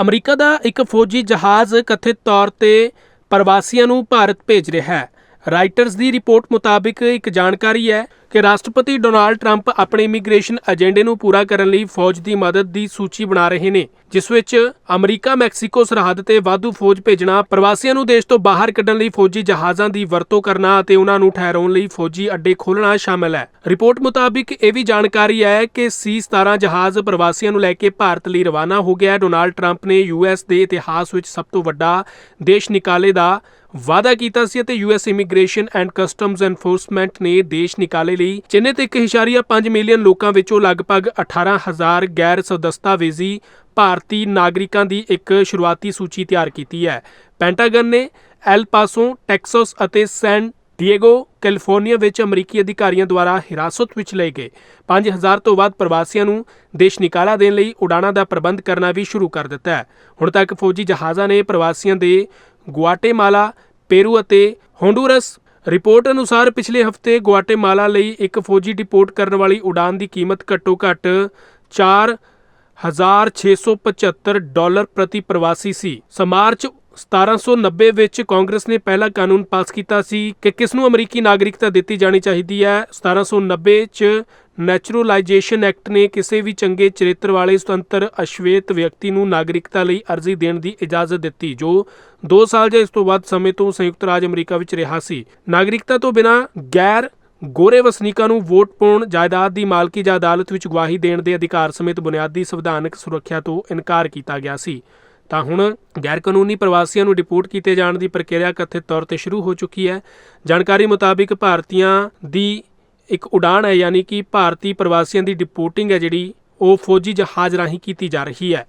America ਦਾ ਇੱਕ ਫੌਜੀ ਜਹਾਜ਼ ਕਥਿਤ ਤੌਰ ਤੇ ਪ੍ਰਵਾਸੀਆਂ ਨੂੰ ਭਾਰਤ ਭੇਜ ਰਿਹਾ ਹੈ। ਰਾਈਟਰਸ ਦੀ ਰਿਪੋਰਟ ਮੁਤਾਬਿਕ ਇੱਕ ਜਾਣਕਾਰੀ ਹੈ ਕਿ ਰਾਸ਼ਟਰਪਤੀ ਡੋਨਾਲਡ ਟਰੰਪ ਆਪਣੇ ਇਮੀਗ੍ਰੇਸ਼ਨ ਏਜੰਡੇ ਨੂੰ ਪੂਰਾ ਕਰਨ ਲਈ ਫੌਜ ਦੀ ਮਦਦ ਦੀ ਸੂਚੀ ਬਣਾ ਰਹੇ ਨੇ, ਜਿਸ ਵਿੱਚ ਅਮਰੀਕਾ, ਮੈਕਸੀਕੋ ਸਰਹੱਦ ਤੇ ਵਾਧੂ ਫੌਜ ਭੇਜਣਾ, ਪ੍ਰਵਾਸੀਆਂ ਨੂੰ ਦੇਸ਼ ਤੋਂ ਬਾਹਰ ਕੱਢਣ ਲਈ ਫੌਜੀ ਜਹਾਜ਼ਾਂ ਦੀ ਵਰਤੋਂ ਕਰਨਾ ਅਤੇ ਉਹਨਾਂ ਨੂੰ ਠਹਿਰਾਉਣ ਲਈ ਫੌਜੀ ਅੱਡੇ ਖੋਲ੍ਹਣਾ ਸ਼ਾਮਲ ਹੈ। ਰਿਪੋਰਟ ਮੁਤਾਬਿਕ ਇਹ ਵੀ ਜਾਣਕਾਰੀ ਹੈ ਕਿ ਸੀ-17 ਜਹਾਜ਼ ਪ੍ਰਵਾਸੀਆਂ ਨੂੰ ਲੈ ਕੇ ਭਾਰਤ ਲਈ ਰਵਾਨਾ ਹੋ ਗਿਆ ਡੋਨਾਲਡ ਟਰੰਪ ਨੇ ਯੂਐਸ ਦੇ ਇਤਿਹਾਸ ਵਿੱਚ ਸਭ ਤੋਂ ਵੱਡਾ ਦੇਸ਼ ਨਿਕਾਲੇ ਦਾ ਵਾਅਦਾ ਕੀਤਾ ਸੀ ਅਤੇ US immigration and customs enforcement ਨੇ ਦੇਸ਼ ਨਿਕਾਲੇ ਲਈ ਚਿੰਨ੍ਹਿਤ 1.5 ਮਿਲੀਅਨ ਲੋਕਾਂ ਵਿੱਚੋਂ ਲਗਭਗ 18000 ਗੈਰ ਸਦਸਤਾਵੇਜ਼ੀ ਭਾਰਤੀ ਨਾਗਰਿਕਾਂ ਦੀ ਇੱਕ ਸ਼ੁਰੂਆਤੀ ਸੂਚੀ ਤਿਆਰ ਕੀਤੀ ਹੈ। ਪੈਂਟਾਗਨ ਨੇ ਐਲ ਪਾਸੋ, ਟੈਕਸਸ ਅਤੇ ਸੈਨ ਡੀਏਗੋ, ਕੈਲੀਫੋਰਨੀਆ ਵਿੱਚ ਅਮਰੀਕੀ ਅਧਿਕਾਰੀਆਂ ਦੁਆਰਾ ਹਿਰਾਸਤ ਵਿੱਚ ਲਏ ਗਏ। 5000 ਤੋਂ ਵੱਧ ਪ੍ਰਵਾਸੀਆਂ ਨੂੰ ਦੇਸ਼ ਨਿਕਾਲਾ ਦੇਣ ਲਈ ਉਡਾਣਾਂ ਦਾ ਪ੍ਰਬੰਧ ਕਰਨਾ ਵੀ ਸ਼ੁਰੂ ਕਰ ਦਿੱਤਾ ਹੈ। ਹੁਣ ਤੱਕ ਫੌਜੀ ਜਹਾਜ਼ਾਂ ਨੇ ਪ੍ਰਵਾਸੀਆਂ ਦੇ ਗੁਆਟੇਮਾਲਾ, ਪੇਰੂ ਅਤੇ ਹੋਂਡੂਰਸ ਰਿਪੋਰਟ ਅਨੁਸਾਰ ਪਿਛਲੇ ਹਫ਼ਤੇ ਗੁਆਟੇਮਾਲਾ ਲਈ ਇੱਕ ਫੌਜੀ ਡਿਪੋਰਟ ਕਰਨ ਵਾਲੀ ਉਡਾਨ ਦੀ ਕੀਮਤ ਘੱਟੋ-ਘੱਟ 4 1675 ਡਾਲਰ ਪ੍ਰਤੀ ਪ੍ਰਵਾਸੀ ਸੀ। ਸਮਾਰਚ 1790 ਵਿੱਚ ਕਾਂਗਰਸ ਨੇ ਪਹਿਲਾ ਕਾਨੂੰਨ ਪਾਸ ਕੀਤਾ ਸੀ ਕਿ ਕਿਸ ਨੂੰ ਅਮਰੀਕੀ ਨਾਗਰਿਕਤਾ ਦਿੱਤੀ ਜਾਣੀ ਚਾਹੀਦੀ ਹੈ। 1790 ਚ ਨੈਚੁਰਲਾਈਜੇਸ਼ਨ ਐਕਟ ਨੇ ਕਿਸੇ ਵੀ ਚੰਗੇ ਚਰਿੱਤਰ ਵਾਲੇ ਸੁਤੰਤਰ ਅਸ਼ਵੇਤ ਵਿਅਕਤੀ ਨੂੰ ਨਾਗਰਿਕਤਾ ਲਈ ਅਰਜ਼ੀ ਦੇਣ ਦੀ ਇਜਾਜ਼ਤ ਦਿੱਤੀ, ਜੋ 2 ਸਾਲ ਜਾਂ ਇਸ ਤੋਂ ਵੱਧ ਸਮੇਂ ਤੋਂ ਸੰਯੁਕਤ ਰਾਜ ਅਮਰੀਕਾ ਵਿੱਚ ਰਿਹਾ ਸੀ। ਨਾਗਰਿਕਤਾ ਤੋਂ ਬਿਨਾਂ ਗੈਰ ਗੋਰੇ ਵਸਨੀਕਾਂ ਨੂੰ ਵੋਟ ਪਾਉਣ, ਜਾਇਦਾਦ ਦੀ ਮਾਲਕੀ ਜਾਂ ਅਦਾਲਤ ਵਿੱਚ ਗਵਾਹੀ ਦੇਣ ਦੇ ਅਧਿਕਾਰ ਸਮੇਤ ਬੁਨਿਆਦੀ ਸੰਵਿਧਾਨਕ ਸੁਰੱਖਿਆ ਤੋਂ ਇਨਕਾਰ ਕੀਤਾ ਗਿਆ ਸੀ। ਤਾਂ ਹੁਣ ਗੈਰ ਕਾਨੂੰਨੀ ਪ੍ਰਵਾਸੀਆਂ ਨੂੰ ਡਿਪੋਰਟ ਕੀਤੇ ਜਾਣ ਦੀ ਪ੍ਰਕਿਰਿਆ ਕਥਿਤ ਤੌਰ ਤੇ ਸ਼ੁਰੂ ਹੋ ਚੁੱਕੀ ਹੈ। ਜਾਣਕਾਰੀ ਮੁਤਾਬਿਕ ਭਾਰਤੀਆਂ ਦੀ ਇੱਕ ਉਡਾਨ ਹੈ, ਯਾਨੀ ਕਿ ਭਾਰਤੀ ਪ੍ਰਵਾਸੀਆਂ ਦੀ ਡਿਪੋਰਟਿੰਗ ਹੈ ਜਿਹੜੀ ਉਹ ਫੌਜੀ ਜਹਾਜ਼ ਰਾਹੀਂ ਕੀਤੀ ਜਾ ਰਹੀ ਹੈ।